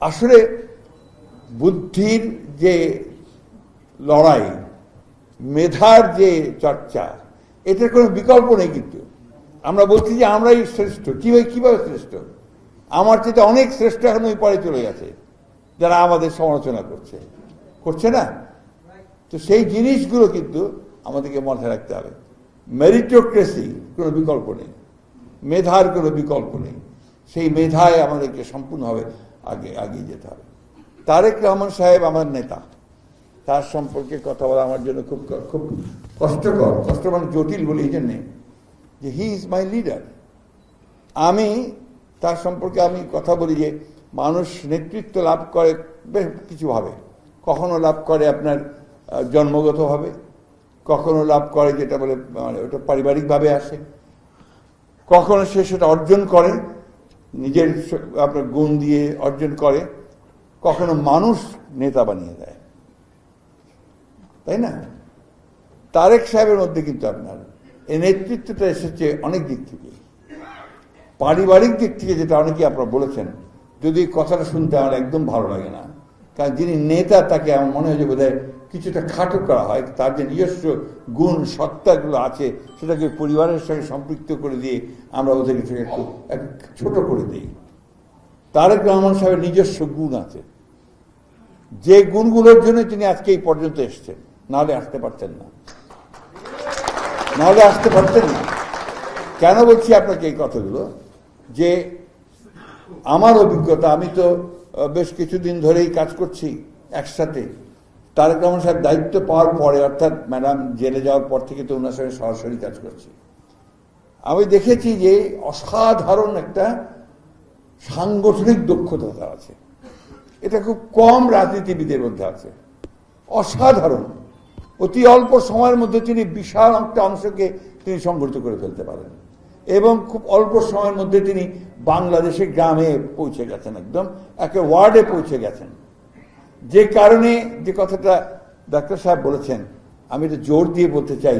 আসলে বুদ্ধির যে লড়াই, মেধার যে চর্চা, এটার কোনো বিকল্প নেই কিন্তু। আমরা বলছি যে আমরাই শ্রেষ্ঠ। কীভাবে কীভাবে শ্রেষ্ঠ? আমার চেয়ে অনেক শ্রেষ্ঠ এখন ওই পরে চলে গেছে, যারা আমাদের সমালোচনা করছে। করছে না? তো সেই জিনিসগুলো কিন্তু আমাদেরকে মাথায় রাখতে হবে। মেরিটোক্রেসি কোনো বিকল্প নেই। মেধার কোনো বিকল্প নেই। সেই মেধায় আমাদেরকে সম্পূর্ণভাবে আগে এগিয়ে যেতে হবে। তারেক রহমান সাহেব আমার নেতা। তার সম্পর্কে কথা বলা আমার জন্য খুব খুব কষ্টকর, কষ্ট মানে জটিল বলি এই জন্যে যে হি ইজ মাই লিডার আমি, তার সম্পর্কে আমি কথা বলি যে মানুষ নেতৃত্ব লাভ করে, বেশ কিছুভাবে কখনো লাভ করে আপনার জন্মগতভাবে কখনো লাভ করে যেটা বলে মানে ওটা পারিবারিকভাবে আসে। কখনো সে সেটা অর্জন করে। নিজের আপনার গুণ দিয়ে অর্জন করে, কখনো মানুষ নেতা বানিয়ে দেয়। তাই না? তারেক সাহেবের মধ্যে কিন্তু আপনার, এই নেতৃত্বটা এসেছে অনেক দিক থেকে। পারিবারিক দিক থেকে যেটা অনেকেই আপনারা বলেছেন, যদি কথাটা শুনতে আমার একদম ভালো লাগে না। কারণ যিনি নেতা, তাকে আমার মনে হয় যে বোধহয় কিছুটা খাটো করা হয়, তার যে নিজস্ব গুণ, সত্তাগুলো আছে, সেটাকে পরিবারের সঙ্গে সম্পৃক্ত করে দিয়ে আমরা একটু একটু ছোট করে দিই। তারেক রহমান সাহেবের নিজস্ব গুণ আছে। যে গুণগুলোর জন্য তিনি আজকে এই পর্যন্ত এসছেন, নাহলে আসতে পারতেন না। নাহলে আসতে পারতেন না। কেন বলছি আপনাকে এই কথাগুলো? যে আমার অভিজ্ঞতা, আমি তো বেশ কিছুদিন ধরেই কাজ করছি একসাথে। তারেক রহমান সাহেব দায়িত্ব পাওয়ার পরে, অর্থাৎ ম্যাডাম জেলে যাওয়ার পর থেকে তো ওনার সঙ্গে সরাসরি কাজ করছি। আমি দেখেছি যে অসাধারণ একটা সাংগঠনিক দক্ষতা আছে। এটা খুব কম রাজনীতিবিদের মধ্যে আছে। অসাধারণ। অতি অল্প সময়ের মধ্যে তিনি বিশাল একটা অংশকে তিনি সংগঠিত করে ফেলতে পারেন। এবং খুব অল্প সময়ের মধ্যে তিনি বাংলাদেশে গ্রামে পৌঁছে গেছেন একদম, একে ওয়ার্ডে পৌঁছে গেছেন। যে কারণে যে কথাটা ডাক্তার সাহেব বলেছেন, আমি এটা জোর দিয়ে বলতে চাই,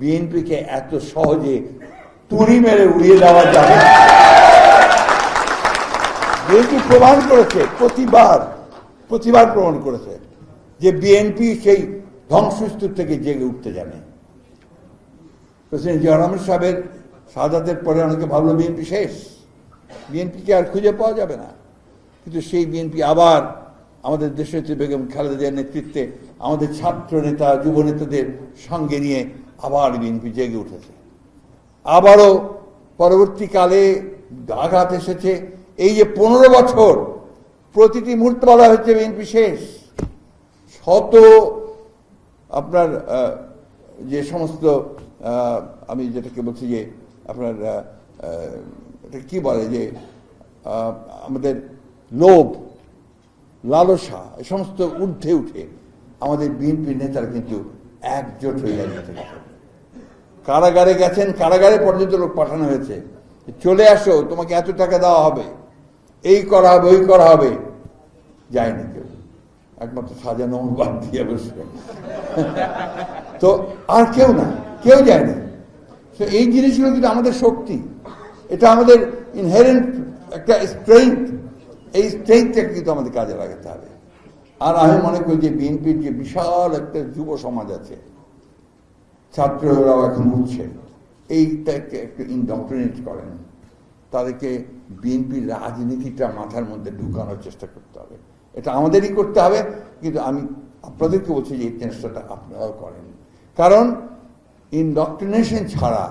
বিএনপিকে এত সহজে তুড়ি মেরে উড়িয়ে দেওয়া যাবে। বিএনপি প্রমাণ করেছে, প্রতিবার প্রতিবার প্রমাণ করেছে যে বিএনপি সেই ধ্বংসস্তূপ থেকে জেগে উঠতে জানে প্রেসিডেন্ট জিয়া রহমান সাহেবের সাদাতের পরে অনেকে ভাবলো বিএনপি শেষ, বিএনপিকে আর খুঁজে পাওয়া যাবে না কিন্তু সেই বিএনপি আবার আমাদের দেশনেত্রী বেগম খালেদা জিয়ার নেতৃত্বে আমাদের ছাত্র নেতা, যুব নেতাদের সঙ্গে নিয়ে আবার বিএনপি জেগে উঠেছে। আবারও পরবর্তীকালে আঘাত এসেছে। এই যে পনেরো বছর প্রতিটি মুহূর্তে বলা হচ্ছে বিএনপি শেষ। শত আপনার যে সমস্ত আমি যেটাকে বলছি যে আপনার কি বলে যে আমাদের লোভ লালসা, এ সমস্ত ঊর্ধ্বে উঠে আমাদের বিএনপির নেতারা কিন্তু একজোট হয়ে দাঁড়িয়েছে কারাগারে গেছেন, কারাগারে পর্যন্ত লোক পাঠানো হয়েছে। চলে আসো, তোমাকে এত টাকা দেওয়া হবে, এই করা হবে, ওই করা হবে। যায়নি কেউ। একমাত্র সাজানো বাদ দিয়ে বসবে তো আর কেউ না, কেউ যায়নি। তো এই জিনিসগুলো কিন্তু আমাদের শক্তি। এটা আমাদের ইনহেরেন্ট একটা স্ট্রেংথ এই স্ট্রেংথটাকে কিন্তু আমাদের কাজে লাগাতে হবে। আর আমি মনে করি যে বিএনপির যে বিশাল একটা যুব সমাজ আছে, ছাত্ররাও এখন উঠছে এইটাকে একটু ইনডক্ট্রিনেট করেন। তাদেরকে বিএনপির রাজনীতিটা মাথার মধ্যে ঢুকানোর চেষ্টা করতে হবে। এটা আমাদেরই করতে হবে, কিন্তু আমি আপনাদেরকে বলছি যে এই চেষ্টাটা আপনারাও করেন। কারণ ইনডক্ট্রিনেশন ছাড়া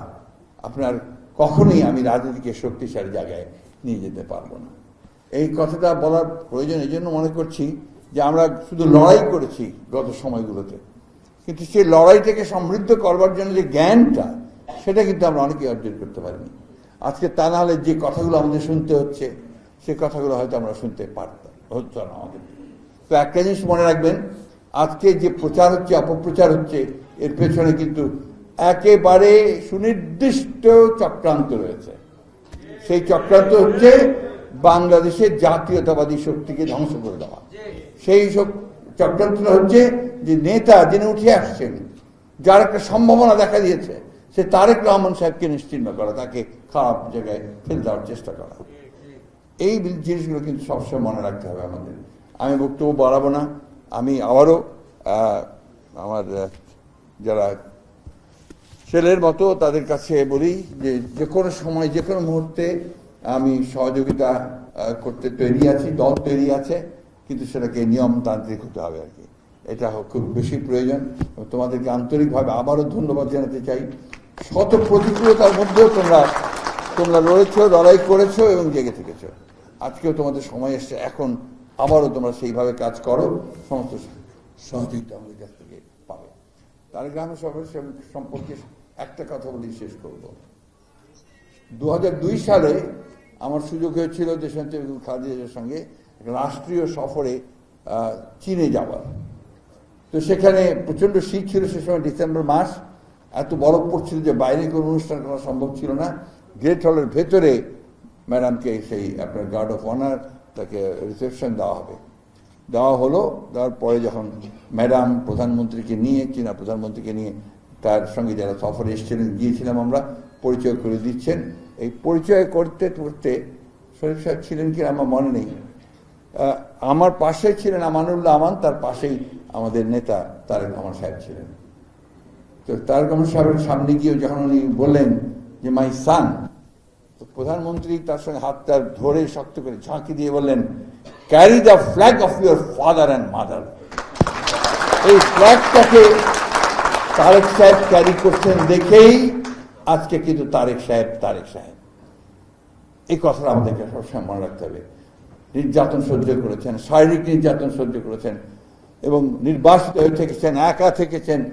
আপনার কখনোই আমি রাজনীতিকে শক্তিশালী জায়গায় নিয়ে যেতে পারব না। এই কথাটা বলার প্রয়োজন, এই জন্য মনে করছি যে আমরা শুধু লড়াই করেছি গত সময়গুলোতে। কিন্তু সেই লড়াইটাকে সমৃদ্ধ করবার জন্য যে জ্ঞানটা, সেটা কিন্তু আমরা অনেকেই অর্জন করতে পারিনি। আজকে তা না হলে যে কথাগুলো আমাদের শুনতে হচ্ছে, সে কথাগুলো হয়তো আমরা শুনতে পারতাম হতো না আমাদের। তো একটা জিনিস মনে রাখবেন, আজকে যে প্রচার হচ্ছে, অপপ্রচার হচ্ছে, এর পেছনে কিন্তু একেবারে সুনির্দিষ্ট চক্রান্ত রয়েছে। সেই চক্রান্ত হচ্ছে বাংলাদেশের জাতীয়তাবাদী শক্তিকে ধ্বংস করে দেওয়া। সেই সব চক্রান্তটা হচ্ছে যে নেতা যিনি উঠে আসছেন, যার একটা সম্ভাবনা দেখা দিয়েছে, সে তারেক রহমান সাহেবকে নিশ্চিন্ন করা, তাকে খারাপ জায়গায় ফেলে দেওয়ার চেষ্টা করা। এই জিনিসগুলো কিন্তু সবসময় মনে রাখতে হবে আমাদের। আমি বক্তব্য বাড়াবো না, আমি আবারও আমার যারা ছেলের মতো তাদের কাছে বলি যে যে কোনো সময় যে কোনো মুহূর্তে আমি সহযোগিতা করতে তৈরি আছি, দল তৈরি আছে, কিন্তু সেটাকে নিয়মতান্ত্রিক হতে হবে আর কি। এটা খুব বেশি প্রয়োজন। তোমাদেরকে আন্তরিকভাবে আবারও ধন্যবাদ জানাতে চাই। শত প্রতিকূলতার মধ্যেও তোমরা তোমরা লড়েছো, লড়াই করেছ এবং জেগে থেকেছ। আজকেও তোমাদের সময় এসছে। এখন আবারও তোমরা সেইভাবে কাজ করো। সমস্ত সহযোগিতা আমাদের কাছ থেকে পাবে। তার গ্রামের সভা সম্পর্কে একটা কথা বলি শেষ করব। দু হাজার দুই সালে আমার সুযোগ হয়েছিল দেশান্ত বেগম খালেদার সঙ্গে রাষ্ট্রীয় সফরে চীনে যাওয়ার। তো সেখানে প্রচণ্ড শীত ছিল সে সময়, ডিসেম্বর মাস। এত বরফ পড়ছিল যে বাইরে কোনো অনুষ্ঠান করা সম্ভব ছিল না। গ্রেট হলের ভেতরে ম্যাডামকে সেই আপনার গার্ড অফ অনার তাকে রিসেপশন দেওয়া হবে। দেওয়া হলো, দেওয়ার পরে যখন ম্যাডাম প্রধানমন্ত্রীকে নিয়ে, চীনা প্রধানমন্ত্রীকে নিয়ে তার সঙ্গে যারা সফরে এসেছিলেন, গিয়েছিলাম আমরা, পরিচয় করে দিচ্ছেন। এই পরিচয় করতে করতে শরীফ সাহেব ছিলেন কি আমার মনে নেই। আমার পাশে ছিলেন আমানুল্লাহ আমান, তার পাশেই আমাদের নেতা তারেক রহমান সাহেব ছিলেন। তো তারেক রহমান সাহেবের সামনে গিয়ে যখন উনি বললেন যে, মাই সান, তো প্রধানমন্ত্রী তার সঙ্গে হাতটা ধরে শক্ত করে ঝাঁকি দিয়ে বললেন, carry the flag of your father and mother. এই ফ্ল্যাগটাকে তারেক সাহেব ক্যারি করছেন দেখেই আজকে কিন্তু তারেক সাহেব তারেক সাহেব। এই কথাটা আমাদেরকে সবসময় মনে রাখতে হবে। নির্যাতন সহ্য করেছেন, শারীরিক নির্যাতন সহ্য করেছেন এবং নির্বাসিত হয়ে থেকেছেন, একা থেকেছেন।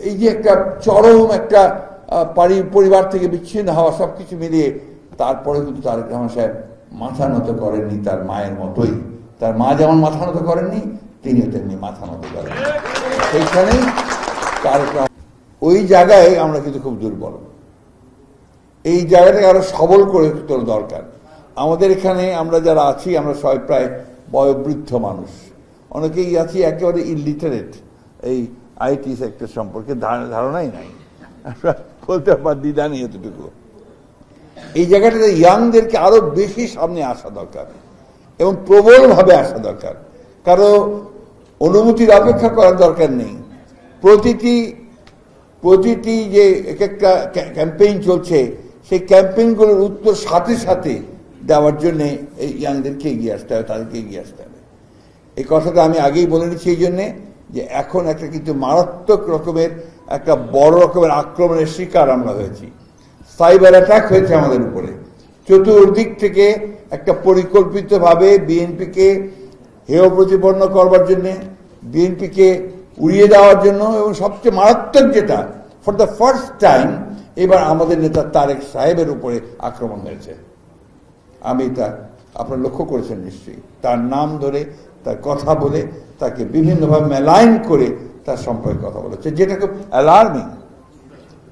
এই যে একটা চরম একটা পারি- পরিবার থেকে বিচ্ছিন্ন হওয়া সব কিছু মিলিয়ে তারপরে কিন্তু তারেক রহমান সাহেব মাথা নত করেননি তার মায়ের মতোই। তার মা যেমন মাথা নত করেননি, তিনিও তেমনি মাথা নত করেন সেইখানেই তারেক রহমান- ওই জায়গায় আমরা কিন্তু খুব দুর্বল। এই জায়গাটাকে আরও সবল করে তোলা দরকার। আমাদের এখানে আমরা যারা আছি, আমরা সবাই প্রায় বয়োবৃদ্ধ মানুষ। অনেকেই আছি একেবারে ইলিটারেট এই আইটি সেক্টর সম্পর্কে ধারণাই নাই। আমরা বলতে পার দ্বিধা নেই এতটুকু। এই জায়গাটাতে ইয়াংদেরকে আরও বেশি সামনে আসা দরকার এবং প্রবলভাবে আসা দরকার। কারও অনুমতির অপেক্ষা করার দরকার নেই। প্রতিটি প্রতিটি যে এক একটা ক্যাম্পেইন চলছে, সেই ক্যাম্পেইনগুলোর উত্তর সাথে সাথে দেওয়ার জন্যে এই ইয়াংদেরকে এগিয়ে আসতে হবে, তাদেরকে এগিয়ে আসতে হবে। এই কথাটা আমি আগেই বলে নিচ্ছি এই জন্যে যে এখন একটা কিন্তু মারাত্মক রকমের একটা বড় রকমের আক্রমণের শিকার আমরা হয়েছি। সাইবার অ্যাটাক হয়েছে আমাদের উপরে। চতুর্দিক থেকে একটা পরিকল্পিতভাবে বিএনপিকে হেয় প্রতিপন্ন করবার জন্যে বিএনপিকে উড়িয়ে দেওয়ার জন্য এবং সবচেয়ে মারাত্মক যেটা ফর দ্য ফার্স্ট টাইম এবার আমাদের নেতা তারেক সাহেবের উপরে আক্রমণ হয়েছে। আমি তা আপনারা লক্ষ্য করেছেন নিশ্চয়ই। তার নাম ধরে, তার কথা বলে, তাকে বিভিন্নভাবে মেলাইন করে তার সম্পর্কে কথা বলেছে যেটা খুব অ্যালার্মিং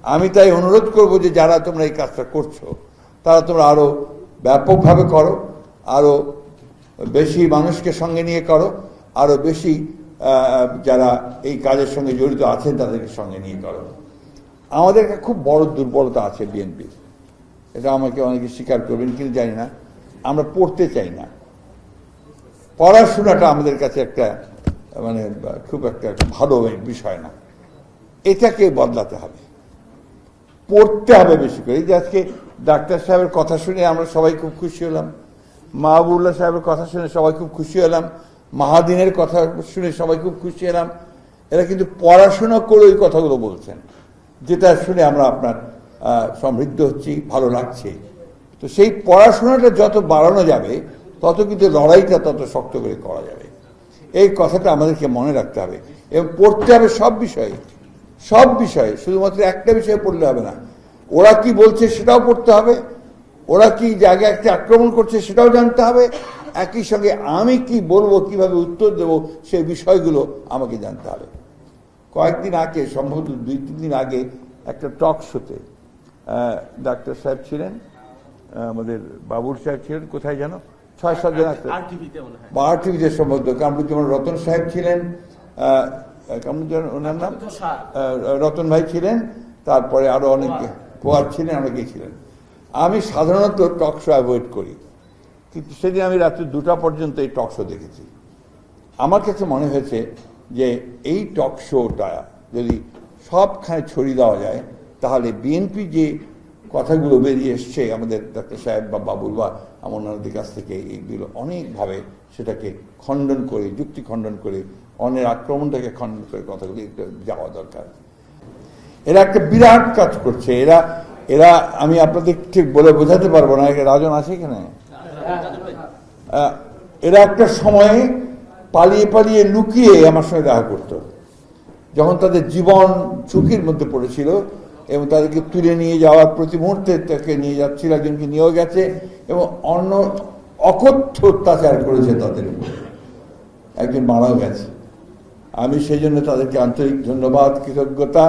আমি তাই অনুরোধ করব যে যারা তোমরা এই কাজটা করছ, তারা তোমরা আরও ব্যাপকভাবে করো আরও বেশি মানুষকে সঙ্গে নিয়ে করো আরও বেশি যারা এই কাজের সঙ্গে জড়িত আছেন, তাদেরকে সঙ্গে নিয়ে করো আমাদের একটা খুব বড় দুর্বলতা আছে বিএনপির এটা আমাকে অনেকে স্বীকার করবেন, কিন্তু জানি না। আমরা পড়তে চাই না। পড়াশোনাটা আমাদের কাছে একটা মানে খুব একটা ভালো বিষয় না। এটাকে বদলাতে হবে। পড়তে হবে বেশি করে। যে আজকে ডাক্তার সাহেবের কথা শুনে আমরা সবাই খুব খুশি হলাম। মাহবুল্লাহ সাহেবের কথা শুনে সবাই খুব খুশি হলাম। মাহাদিনের কথা শুনে সবাই খুব খুশি এলাম এরা কিন্তু পড়াশোনা করে ওই কথাগুলো বলছেন, যেটা শুনে আমরা আপনার সমৃদ্ধ হচ্ছি, ভালো লাগছে। তো সেই পড়াশোনাটা যত বাড়ানো যাবে, তত কিন্তু লড়াইটা তত শক্ত করে করা যাবে। এই কথাটা আমাদেরকে মনে রাখতে হবে এবং পড়তে হবে সব বিষয়ে সব বিষয়ে, শুধুমাত্র একটা বিষয়ে পড়লে হবে না। ওরা কি বলছে সেটাও পড়তে হবে, ওরা কি জায়গায় একটা আক্রমণ করছে সেটাও জানতে হবে একই সঙ্গে আমি কি বলব কীভাবে উত্তর দেব সেই বিষয়গুলো আমাকে জানতে হবে। কয়েকদিন আগে সম্ভবত দুই তিন দিন আগে একটা টক শোতে ডাক্তার সাহেব ছিলেন আমাদের বাবুর সাহেব ছিলেন কোথায় যেন? ছয় সাতজন একটা আর টিভিতে মনে হয়। বার টিভিতে সম্ভবত কামরুজ্জামান রতন সাহেব ছিলেন কামরুজ্জামান ওনার নাম? রতন ভাই ছিলেন তারপরে আরও অনেক পোয়ার। ছিলেন অনেকেই ছিলেন। আমি সাধারণত টক শো অ্যাভয়েড করি। কিন্তু সেদিন আমি রাত্রি দুটা পর্যন্ত এই টক শো দেখেছি। আমার কাছে মনে হয়েছে যে এই টক শোটা যদি সবখানে ছড়িয়ে দেওয়া যায়, তাহলে বিএনপি যে কথাগুলো বেরিয়ে এসছে, আমাদের ডাক্তার সাহেব বা বাবুল বা অমরনাথের কাছ থেকে এইগুলো অনেকভাবে সেটাকে খণ্ডন করে, যুক্তি খণ্ডন করে, অন্যের আক্রমণটাকে খণ্ডন করে কথাগুলি যাওয়া দরকার। এরা একটা বিরাট কাজ করছে। এরা এরা, আমি আপনাদের ঠিক বলে বোঝাতে পারব না রাজন আছে এখানে? এরা একটা সময়ে পালিয়ে পালিয়ে লুকিয়ে আমার সঙ্গে দেখা করতো। যখন তাদের জীবন ঝুঁকির মধ্যে পড়েছিল এবং তাদেরকে তুলে নিয়ে যাওয়ার প্রতি মুহূর্তে তাকে নিয়ে যাচ্ছিল, একজনকে নিয়েও গেছে এবং অন্য অকথ্য অত্যাচার করেছে তাদের একজন মারাও গেছে। আমি সেই জন্য তাদেরকে আন্তরিক ধন্যবাদ, কৃতজ্ঞতা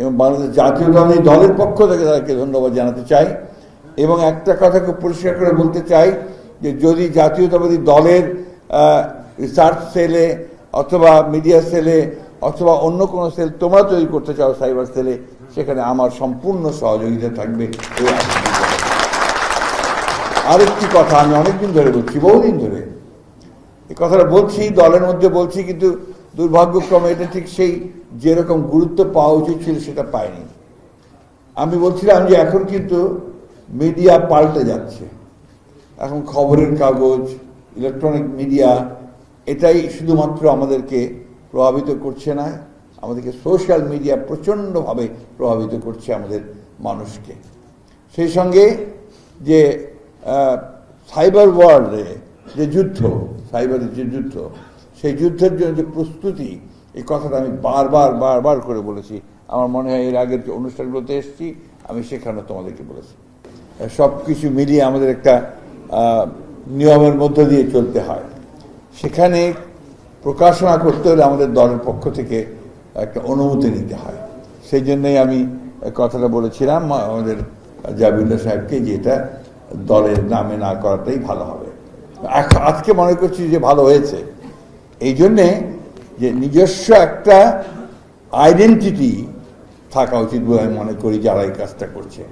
এবং বাংলাদেশ জাতীয় দলের দলের পক্ষ থেকে তাদেরকে ধন্যবাদ জানাতে চাই। এবং একটা কথা খুব পরিষ্কার করে বলতে চাই যে যদি জাতীয়তাবাদী দলের রিসার্চ সেলে অথবা মিডিয়া সেলে অথবা অন্য কোনো সেল তোমরা তৈরি করতে চাও সাইবার সেলে, সেখানে আমার সম্পূর্ণ সহযোগিতা থাকবে আরেকটি কথা আমি অনেকদিন ধরে বলছি, বহুদিন ধরে। এই কথাটা বলছি, দলের মধ্যে বলছি, কিন্তু দুর্ভাগ্যক্রমে এটা ঠিক সেই যেরকম গুরুত্ব পাওয়া উচিত ছিল সেটা পায়নি আমি বলছিলাম যে এখন কিন্তু মিডিয়া পাল্টে যাচ্ছে। এখন খবরের কাগজ ইলেকট্রনিক মিডিয়া এটাই শুধুমাত্র আমাদেরকে প্রভাবিত করছে না, আমাদেরকে সোশ্যাল মিডিয়া প্রচণ্ডভাবে প্রভাবিত করছে আমাদের মানুষকে। সেই সঙ্গে যে সাইবার ওয়ার্ল্ডে যে যুদ্ধ সাইবারের যে যুদ্ধ, সেই যুদ্ধের জন্য যে প্রস্তুতি, এই কথাটা আমি বারবার বারবার করে বলেছি। আমার মনে হয় এর আগের যে অনুষ্ঠানগুলোতে এসেছি, আমি সেখানে তোমাদেরকে বলেছি। সব কিছু মিলিয়ে আমাদের একটা নিয়মের মধ্য দিয়ে চলতে হয়। সেখানে প্রকাশনা করতে হলে আমাদের দলের পক্ষ থেকে একটা অনুমতি নিতে হয়। সেই জন্যই আমি কথাটা বলেছিলাম আমাদের জাবিউল্লাহ সাহেবকে যে এটা দলের নামে না করাটাই ভালো হবে। আজকে মনে করছি যে ভালো হয়েছে। এই জন্যে যে নিজস্ব একটা আইডেন্টিটি থাকা উচিত বলে আমি মনে করি যারা এই কাজটা করছে।